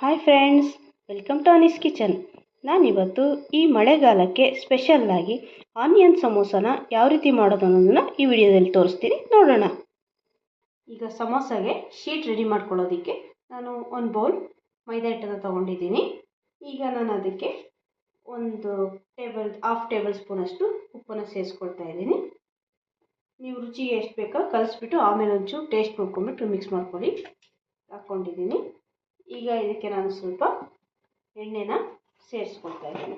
Hi friends welcome to Anees kitchen ನಾನಿವತ್ತು ಈ ಮಳೆಗಾಲಕ್ಕೆ ಸ್ಪೆಷಲ್ಲಾಗಿ ಆನಿಯನ್ ಸಮೋಸನ ಯಾವ ರೀತಿ ಮಾಡೋದು ಅನ್ನೋದನ್ನು ಈ ವಿಡಿಯೋದಲ್ಲಿ ತೋರಿಸ್ತೀನಿ, ನೋಡೋಣ. ಈಗ ಸಮೋಸಾಗೆ ಶೀಟ್ ರೆಡಿ ಮಾಡ್ಕೊಳ್ಳೋದಕ್ಕೆ ನಾನು ಒಂದು ಬೌಲ್ ಮೈದಾ ಹಿಟ್ಟನ್ನು ತೊಗೊಂಡಿದ್ದೀನಿ. ಈಗ ನಾನು ಅದಕ್ಕೆ ಒಂದು ಟೇಬಲ್ ಹಾಫ್ ಟೇಬಲ್ ಸ್ಪೂನಷ್ಟು ಉಪ್ಪನ್ನು ಸೇರಿಸ್ಕೊಳ್ತಾ ಇದ್ದೀನಿ. ನೀವು ರುಚಿಗೆ ಎಷ್ಟು ಬೇಕೋ ಕಲಿಸ್ಬಿಟ್ಟು ಆಮೇಲೆ ಒಂಚೂರು ಟೇಸ್ಟ್ ನೋಡ್ಕೊಂಬಿಟ್ಟು ಮಿಕ್ಸ್ ಮಾಡ್ಕೊಳ್ಳಿ. ಹಾಕ್ಕೊಂಡಿದ್ದೀನಿ ಈಗ ಇದಕ್ಕೆ ನಾನು ಸ್ವಲ್ಪ ಎಣ್ಣೆನ ಸೇರಿಸ್ಕೊಳ್ತಾ ಇದ್ದೀನಿ.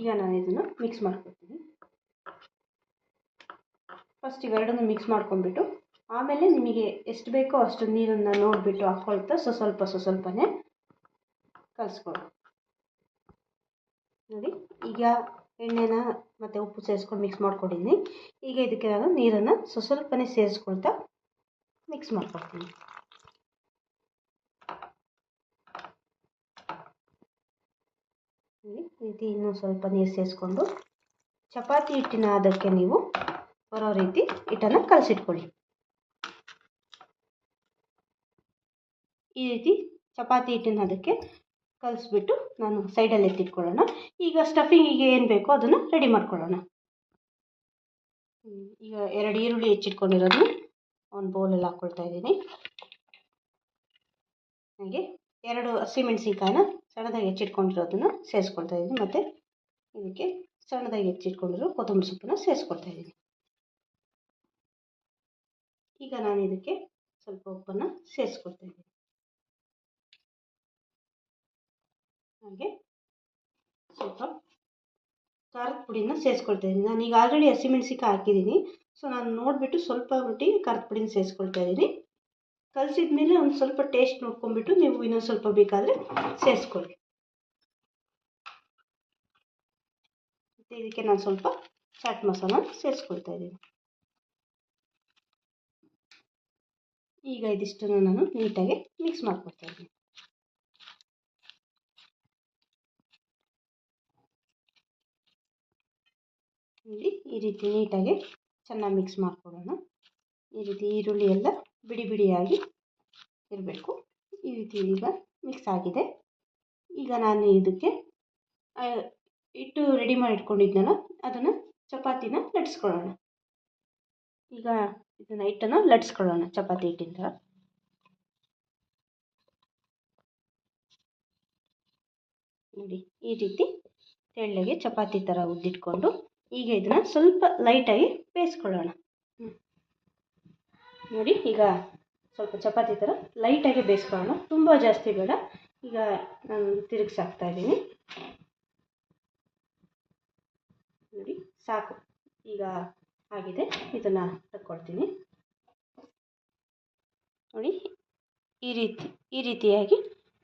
ಈಗ ನಾನು ಇದನ್ನು ಮಿಕ್ಸ್ ಮಾಡ್ಕೊಳ್ತೀನಿ. ಫಸ್ಟ್ ಇವೆರಡನ್ನು ಮಿಕ್ಸ್ ಮಾಡ್ಕೊಂಡ್ಬಿಟ್ಟು ಆಮೇಲೆ ನಿಮಗೆ ಎಷ್ಟು ಬೇಕೋ ಅಷ್ಟು ನೀರನ್ನು ನೋಡಿಬಿಟ್ಟು ಹಾಕ್ಕೊಳ್ತಾ ಸೊ ಸ್ವಲ್ಪ ಸ್ವಲ್ಪನೇ ಕಲಿಸ್ಕೊಳ್ಳಿ. ನೋಡಿ, ಈಗ ಎಣ್ಣೆನ ಮತ್ತು ಉಪ್ಪು ಸೇರಿಸ್ಕೊಂಡು ಮಿಕ್ಸ್ ಮಾಡ್ಕೊಂಡಿದ್ದೀನಿ ಈಗ ಇದಕ್ಕೆ ನಾನು ನೀರನ್ನು ಸ್ವಸ್ವಲ್ಪನೇ ಸೇರಿಸ್ಕೊಳ್ತಾ ಮಿಕ್ಸ್ ಮಾಡ್ಕೊಡ್ತೀನಿ. ರೀತಿ ಇನ್ನೂ ಸ್ವಲ್ಪ ನೀರು ಸೇರಿಸ್ಕೊಂಡು ಚಪಾತಿ ಹಿಟ್ಟಿನ ಅದಕ್ಕೆ ನೀವು ಬರೋ ರೀತಿ ಹಿಟ್ಟನ್ನು ಕಲಸಿಟ್ಕೊಳ್ಳಿ. ಈ ರೀತಿ ಚಪಾತಿ ಹಿಟ್ಟಿನ ಅದಕ್ಕೆ ಕಲಿಸ್ಬಿಟ್ಟು ನಾನು ಸೈಡಲ್ಲಿ ಎತ್ತಿಟ್ಕೊಳ್ಳೋಣ. ಈಗ ಸ್ಟಫಿಂಗಿಗೆ ಏನು ಬೇಕೋ ಅದನ್ನು ರೆಡಿ ಮಾಡ್ಕೊಳ್ಳೋಣ. ಈಗ ಎರಡು ಈರುಳ್ಳಿ ಹೆಚ್ಚಿಟ್ಕೊಂಡಿರೋದನ್ನ ಒಂದು ಬೌಲಲ್ಲಿ ಹಾಕ್ಕೊಳ್ತಾ ಇದ್ದೀನಿ. ಹಾಗೆ ಎರಡು ಹಸಿಮೆಣಸಿನ್ಕಾಯಿನ ಸಣ್ಣದಾಗಿ ಹೆಚ್ಚಿಟ್ಕೊಂಡಿರೋದನ್ನು ಸೇರಿಸ್ಕೊಳ್ತಾ ಇದ್ದೀನಿ. ಮತ್ತು ಇದಕ್ಕೆ ಸಣ್ಣದಾಗಿ ಹೆಚ್ಚಿಟ್ಕೊಂಡಿರೋ ಕೊತ್ತಂಬರಿ ಸೊಪ್ಪನ್ನು ಸೇರಿಸ್ಕೊಳ್ತಾ ಇದ್ದೀನಿ. ಈಗ ನಾನು ಇದಕ್ಕೆ ಸ್ವಲ್ಪ ಉಪ್ಪನ್ನು ಸೇರಿಸ್ಕೊಳ್ತಾ ಇದ್ದೀನಿ. ಹಾಗೆ ಸ್ವಲ್ಪ ಖಾರದ ಪುಡಿನ ಸೇರಿಸ್ಕೊಳ್ತಾ ಇದ್ದೀನಿ. ನಾನು ಈಗ ಆಲ್ರೆಡಿ ಹಸಿಮೆಣ್ಸಿಕಾಯಿ ಹಾಕಿದ್ದೀನಿ. ಸೊ ನಾನು ನೋಡಿಬಿಟ್ಟು ಸ್ವಲ್ಪ ಮಟ್ಟಿಗೆ ಖಾರದ ಪುಡಿನ ಸೇರಿಸ್ಕೊಳ್ತಾ ಇದ್ದೀನಿ. ಕಲಸಿದ ಮೇಲೆ ಒಂದು ಸ್ವಲ್ಪ ಟೇಸ್ಟ್ ನೋಡ್ಕೊಂಡ್ಬಿಟ್ಟು ನೀವು ಇನ್ನೊಂದು ಸ್ವಲ್ಪ ಬೇಕಾದರೆ ಸೇರಿಸ್ಕೊಳ್ಳಿ. ಮತ್ತು ಇದಕ್ಕೆ ನಾನು ಸ್ವಲ್ಪ ಚಾಟ್ ಮಸಾಲ ಸೇರಿಸ್ಕೊಳ್ತಾ ಇದ್ದೀನಿ. ಈಗ ಇದಿಷ್ಟನ್ನು ನಾನು ನೀಟಾಗಿ ಮಿಕ್ಸ್ ಮಾಡ್ಕೊಳ್ತಾ ಇದ್ದೀನಿ. ನೋಡಿ ಈ ರೀತಿ ನೀಟಾಗಿ ಚೆನ್ನಾಗಿ ಮಿಕ್ಸ್ ಮಾಡ್ಕೊಳ್ಳೋಣ. ಈ ರೀತಿ ಈರುಳ್ಳಿ ಎಲ್ಲ ಬಿಡಿ ಬಿಡಿಯಾಗಿ ಇರಬೇಕು. ಈ ರೀತಿ ಈಗ ಮಿಕ್ಸ್ ಆಗಿದೆ. ಈಗ ನಾನು ಇದಕ್ಕೆ ಹಿಟ್ಟು ರೆಡಿ ಮಾಡಿ ಇಟ್ಕೊಂಡಿದ್ನಲ್ಲ, ಅದನ್ನು ಚಪಾತಿನ ಲಟ್ಸ್ಕೊಳ್ಳೋಣ ಈಗ ಇದನ್ನು ಹಿಟ್ಟನ್ನು ಲಟ್ಸ್ಕೊಳ್ಳೋಣ ಚಪಾತಿ ಹಿಟ್ಟಿಂದ ನೋಡಿ, ಈ ರೀತಿ ತೆಳ್ಳಗೆ ಚಪಾತಿ ಥರ ಉದ್ದಿಟ್ಕೊಂಡು ಈಗ ಇದನ್ನು ಸ್ವಲ್ಪ ಲೈಟಾಗಿ ಬೇಯಿಸ್ಕೊಳ್ಳೋಣ. ನೋಡಿ, ಈಗ ಸ್ವಲ್ಪ ಚಪಾತಿ ಥರ ಲೈಟಾಗಿ ಬೇಯಿಸ್ಕೊಳ್ಳೋಣ. ತುಂಬ ಜಾಸ್ತಿ ಬೇಡ. ಈಗ ನಾನು ತಿರುಗಿಸಾಕ್ತಾ ಇದ್ದೀನಿ. ನೋಡಿ, ಸಾಕು. ಈಗ ಆಗಿದೆ. ಇದನ್ನು ತಕ್ಕೊಳ್ತೀನಿ. ನೋಡಿ, ಈ ರೀತಿ, ಈ ರೀತಿಯಾಗಿ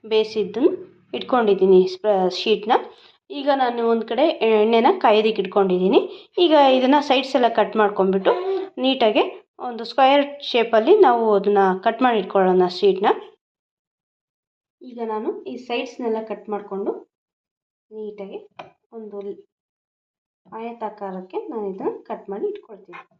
ಬೇಯಿಸಿದ್ದನ್ನು ಇಟ್ಕೊಂಡಿದ್ದೀನಿ ಸ್ಪ್ರ ಶೀಟ್ನ. ಈಗ ನಾನು ಒಂದು ಕಡೆ ಎಣ್ಣೆನ ಕಾಯೋದಕ್ಕೆ ಇಟ್ಕೊಂಡಿದ್ದೀನಿ ಈಗ ಇದನ್ನು ಸೈಡ್ಸ್ ಎಲ್ಲ ಕಟ್ ಮಾಡ್ಕೊಂಡ್ಬಿಟ್ಟು ನೀಟಾಗಿ ಒಂದು ಸ್ಕ್ವಯರ್ ಶೇಪಲ್ಲಿ ನಾವು ಅದನ್ನು ಕಟ್ ಮಾಡಿ ಇಟ್ಕೊಳ್ಳೋಣ ಶೀಟ್ನ ಈಗ ನಾನು ಈ ಸೈಡ್ಸ್ನೆಲ್ಲ ಕಟ್ ಮಾಡಿಕೊಂಡು ನೀಟಾಗಿ ಒಂದು ಆಯತಾಕಾರಕ್ಕೆ ನಾನು ಇದನ್ನು ಕಟ್ ಮಾಡಿ ಇಟ್ಕೊಳ್ತೀನಿ.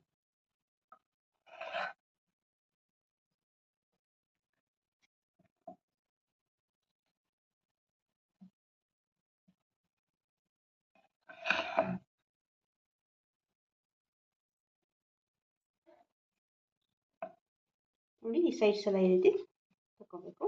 ನೋಡಿ ಈ ಸೈಡ್ಸ್ ಎಲ್ಲ ಈ ರೀತಿ ತಗೋಬೇಕು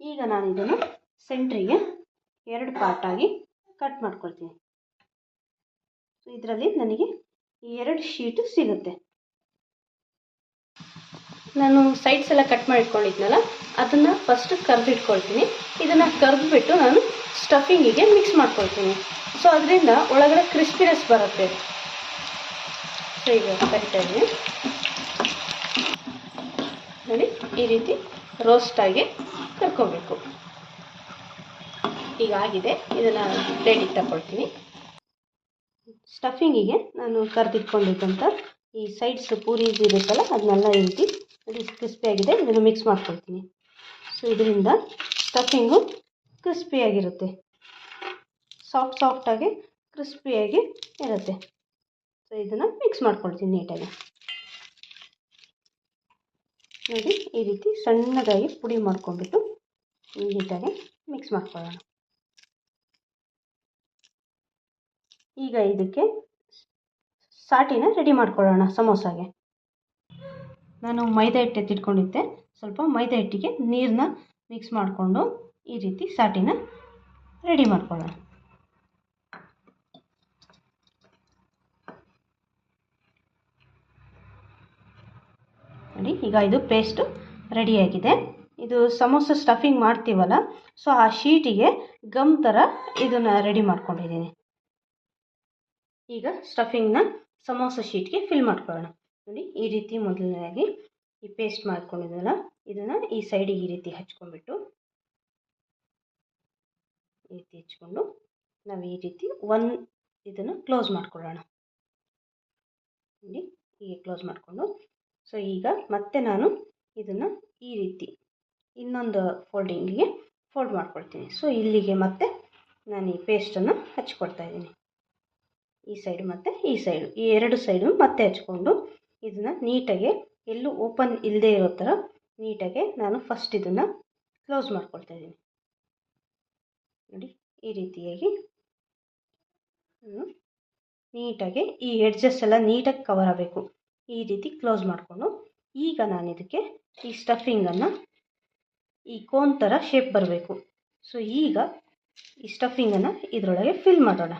ಈಗ ನಾನು ಇದನ್ನು ಸೆಂಟ್ರಿಗೆ ಎರಡು ಪಾರ್ಟಾಗಿ ಕಟ್ ಮಾಡ್ಕೊಳ್ತೀನಿ. ಇದರಲ್ಲಿ ನನಗೆ ಎರಡು ಶೀಟು ಸಿಗುತ್ತೆ. ನಾನು ಸೈಡ್ಸ್ ಎಲ್ಲ ಕಟ್ ಮಾಡಿ ಇಟ್ಕೊಂಡಿದ್ನಲ್ಲ ಅದನ್ನು ಫಸ್ಟ್ ಕರೆದಿಟ್ಕೊಳ್ತೀನಿ ಇದನ್ನು ಕರೆದ್ಬಿಟ್ಟು ನಾನು ಸ್ಟಫಿಂಗಿಗೆ ಮಿಕ್ಸ್ ಮಾಡ್ಕೊಳ್ತೀನಿ. ಸೊ ಅದರಿಂದ ಒಳಗಡೆ ಕ್ರಿಸ್ಪಿನೆಸ್ ಬರುತ್ತೆ. ಸೊ ಈಗ ಕರಿತಾ ಇದ್ದೀನಿ. ನೋಡಿ, ಈ ರೀತಿ ರೋಸ್ಟಾಗಿ ಕರ್ಕೋಬೇಕು. ಈಗ ಆಗಿದೆ, ಇದನ್ನು ಪ್ಲೇಟಿಗೆ ತಗೊಳ್ತೀನಿ ಸ್ಟಫಿಂಗಿಗೆ ನಾನು ಕರೆದಿಟ್ಕೊಂಡಿದ್ದಂಥ ಈ ಸೈಡ್ಸ್ ಪೂರಿ ಇರುತ್ತಲ್ಲ, ಅದನ್ನೆಲ್ಲ ಈ ರೀತಿ ಕ್ರಿಸ್ಪಿಯಾಗಿದೆ ಇದನ್ನು ಮಿಕ್ಸ್ ಮಾಡ್ಕೊಳ್ತೀನಿ. ಸೊ ಇದರಿಂದ ಸ್ಟಫಿಂಗು ಕ್ರಿಸ್ಪಿಯಾಗಿರುತ್ತೆ ಸಾಫ್ಟ್ ಸಾಫ್ಟಾಗಿ ಕ್ರಿಸ್ಪಿಯಾಗಿ ಇರುತ್ತೆ. ಸೊ ಇದನ್ನು ಮಿಕ್ಸ್ ಮಾಡ್ಕೊಳ್ತೀನಿ ನೀಟಾಗಿ ನೋಡಿ, ಈ ರೀತಿ ಸಣ್ಣದಾಗಿ ಪುಡಿ ಮಾಡ್ಕೊಂಡ್ಬಿಟ್ಟು ನೀಟಾಗಿ ಮಿಕ್ಸ್ ಮಾಡ್ಕೊಳ್ಳೋಣ. ಈಗ ಇದಕ್ಕೆ ಸಾಟಿನ ರೆಡಿ ಮಾಡ್ಕೊಳ್ಳೋಣ, ಸಮೋಸಾಗೆ. ನಾನು ಮೈದಾ ಹಿಟ್ಟು ಎತ್ತಿಟ್ಕೊಂಡಿದ್ದೆ. ಸ್ವಲ್ಪ ಮೈದಾ ಹಿಟ್ಟಿಗೆ ನೀರನ್ನ ಮಿಕ್ಸ್ ಮಾಡಿಕೊಂಡು ಈ ರೀತಿ ಸಾಟಿನ ರೆಡಿ ಮಾಡ್ಕೊಳ್ಳೋಣ. ನೋಡಿ, ಈಗ ಇದು ಪೇಸ್ಟು ರೆಡಿಯಾಗಿದೆ ಇದು ಸಮೋಸ ಸ್ಟಫಿಂಗ್ ಮಾಡ್ತೀವಲ್ಲ ಸೊ ಆ ಶೀಟಿಗೆ ಗಮ್ ಥರ ಇದನ್ನು ರೆಡಿ ಮಾಡ್ಕೊಂಡಿದ್ದೀನಿ. ಈಗ ಸ್ಟಫಿಂಗ್ನ ಸಮೋಸ ಶೀಟ್ಗೆ ಫಿಲ್ ಮಾಡ್ಕೊಳ್ಳೋಣ. ನೋಡಿ ಈ ರೀತಿ ಮೊದಲನೇದಾಗಿ ಈ ಪೇಸ್ಟ್ ಮಾಡ್ಕೊಂಡಿದ್ದಲ್ಲ ಇದನ್ನು ಈ ಸೈಡಿಗೆ ಈ ರೀತಿ ಹಚ್ಕೊಂಡ್ಬಿಟ್ಟು ಈ ರೀತಿ ಹಚ್ಕೊಂಡು ನಾವು ಈ ರೀತಿ ಒನ್ ಇದನ್ನು ಕ್ಲೋಸ್ ಮಾಡ್ಕೊಳ್ಳೋಣ. ನೋಡಿ ಹೀಗೆ ಕ್ಲೋಸ್ ಮಾಡಿಕೊಂಡು ಸೊ ಈಗ ಮತ್ತೆ ನಾನು ಇದನ್ನು ಈ ರೀತಿ ಇನ್ನೊಂದು ಫೋಲ್ಡಿಂಗಿಗೆ ಫೋಲ್ಡ್ ಮಾಡ್ಕೊಳ್ತೀನಿ. ಸೊ ಇಲ್ಲಿಗೆ ಮತ್ತೆ ನಾನು ಈ ಪೇಸ್ಟನ್ನು ಹಚ್ಕೊಡ್ತಾ ಇದ್ದೀನಿ. ಈ ಸೈಡ್ ಮತ್ತು ಈ ಸೈಡು ಈ ಎರಡು ಸೈಡು ಮತ್ತೆ ಹಚ್ಕೊಂಡು ಇದನ್ನು ನೀಟಾಗಿ ಎಲ್ಲೂ ಓಪನ್ ಇಲ್ಲದೆ ಇರೋ ಥರ ನೀಟಾಗಿ ನಾನು ಫಸ್ಟ್ ಇದನ್ನು ಕ್ಲೋಸ್ ಮಾಡ್ಕೊಳ್ತಾ ಇದ್ದೀನಿ. ನೋಡಿ, ಈ ರೀತಿಯಾಗಿ ನೀಟಾಗಿ ಈ ಎಡ್ಜಸ್ ಎಲ್ಲ ನೀಟಾಗಿ ಕವರ್ ಆಗಬೇಕು. ಈ ರೀತಿ ಕ್ಲೋಸ್ ಮಾಡಿಕೊಂಡು ಈಗ ನಾನು ಇದಕ್ಕೆ ಈ ಸ್ಟಫಿಂಗನ್ನು ಈ ಕೋನ್ ಥರ ಶೇಪ್ ಬರಬೇಕು. ಸೊ ಈಗ ಈ ಸ್ಟಫಿಂಗನ್ನು ಇದರೊಳಗೆ ಫಿಲ್ ಮಾಡೋಣ.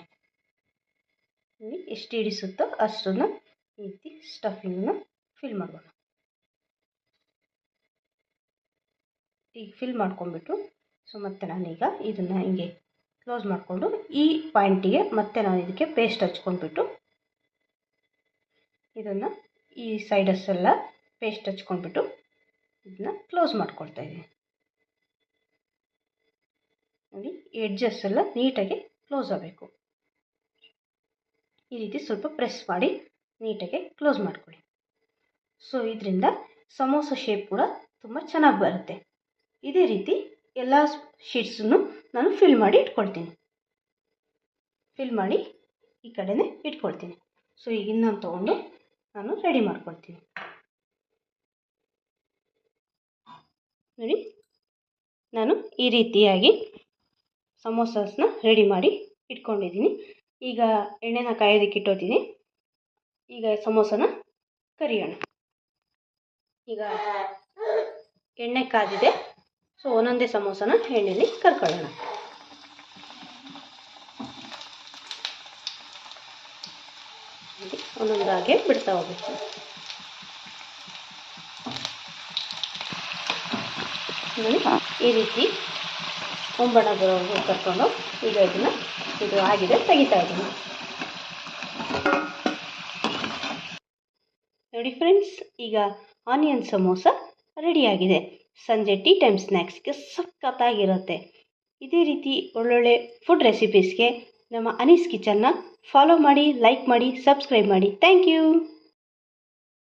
ಎಷ್ಟು ಹಿಡಿಸುತ್ತೋ ಅಷ್ಟನ್ನು ರೀತಿ ಸ್ಟಫಿಂಗನ್ನು ಫಿಲ್ ಮಾಡೋಣ ಈಗ ಫಿಲ್ ಮಾಡ್ಕೊಂಡ್ಬಿಟ್ಟು ಸೊ ಮತ್ತೆ ನಾನೀಗ ಇದನ್ನು ಹಿಂಗೆ ಕ್ಲೋಸ್ ಮಾಡಿಕೊಂಡು ಈ ಪಾಯಿಂಟಿಗೆ ಮತ್ತೆ ನಾನು ಇದಕ್ಕೆ ಪೇಸ್ಟ್ ಹಚ್ಕೊಂಡ್ಬಿಟ್ಟು, ಇದನ್ನು ಈ ಸೈಡಸ್ ಎಲ್ಲ ಪೇಸ್ಟ್ ಹಚ್ಕೊಂಡ್ಬಿಟ್ಟು ಇದನ್ನ ಕ್ಲೋಸ್ ಮಾಡ್ಕೊಳ್ತಾ ಇದ್ದೀನಿ. ನೋಡಿ ಎಡ್ಜಸ್ ಎಲ್ಲ ನೀಟಾಗಿ ಕ್ಲೋಸ್ ಆಗಬೇಕು. ಈ ರೀತಿ ಸ್ವಲ್ಪ ಪ್ರೆಸ್ ಮಾಡಿ ನೀಟಾಗಿ ಕ್ಲೋಸ್ ಮಾಡ್ಕೊಳ್ಳಿ. ಸೊ ಇದರಿಂದ ಸಮೋಸ ಶೇಪ್ ಕೂಡ ತುಂಬ ಚೆನ್ನಾಗಿ ಬರುತ್ತೆ. ಇದೇ ರೀತಿ ಎಲ್ಲ ಶೀಟ್ಸನ್ನು ನಾನು ಫಿಲ್ ಮಾಡಿ ಇಟ್ಕೊಳ್ತೀನಿ. ಫಿಲ್ ಮಾಡಿ ಈ ಕಡೆನೇ ಇಟ್ಕೊಳ್ತೀನಿ. ಸೊ ಈಗ ಇನ್ನೊಂದು ತೊಗೊಂಡು ನಾನು ರೆಡಿ ಮಾಡ್ಕೊಳ್ತೀನಿ. ನೋಡಿ, ನಾನು ಈ ರೀತಿಯಾಗಿ ಸಮೋಸಸ್ನ ರೆಡಿ ಮಾಡಿ ಇಟ್ಕೊಂಡಿದ್ದೀನಿ. ಈಗ ಎಣ್ಣೆನ ಕಾಯೋದಕ್ಕೆ ಇಟ್ಟೋತೀನಿ. ಈಗ ಸಮೋಸನ ಕರಿಯೋಣ. ಈಗ ಎಣ್ಣೆ ಕಾದಿದೆ ಸೊ ಒಂದೊಂದೇ ಸಮೋಸನ ಎಣ್ಣೆಯಲ್ಲಿ ಕರ್ಕೊಳ್ಳೋಣ. ಒಂದೊಂದಾಗೆ ಬಿಡ್ತಾ ಹೋಗ್ಬೇಕು. ಈ ರೀತಿ ಒಂಬಣ ಬರೋವರೆಗೂ ಕರ್ಕೊಂಡು ಈಗ ಇದನ್ನ ಇದು ಆಗಿದೆ, ತೆಗಿತಾ ಇದ್ದೀನಿ. ನೋಡಿ ಫ್ರೆಂಡ್ಸ್ ಈಗ ಆನಿಯನ್ ಸಮೋಸ ರೆಡಿಯಾಗಿದೆ ಸಂಜೆ ಟೀ ಟೈಮ್ ಸ್ನ್ಯಾಕ್ಸ್ಗೆ ಸಖತ್ತಾಗಿರುತ್ತೆ. ಇದೇ ರೀತಿ ಒಳ್ಳೊಳ್ಳೆ ಫುಡ್ ರೆಸಿಪೀಸ್ಗೆ ನಮ್ಮ ಅನೀಸ್ ಕಿಚನ್ನ ಫಾಲೋ ಮಾಡಿ ಲೈಕ್ ಮಾಡಿ ಸಬ್ಸ್ಕ್ರೈಬ್ ಮಾಡಿ. Thank you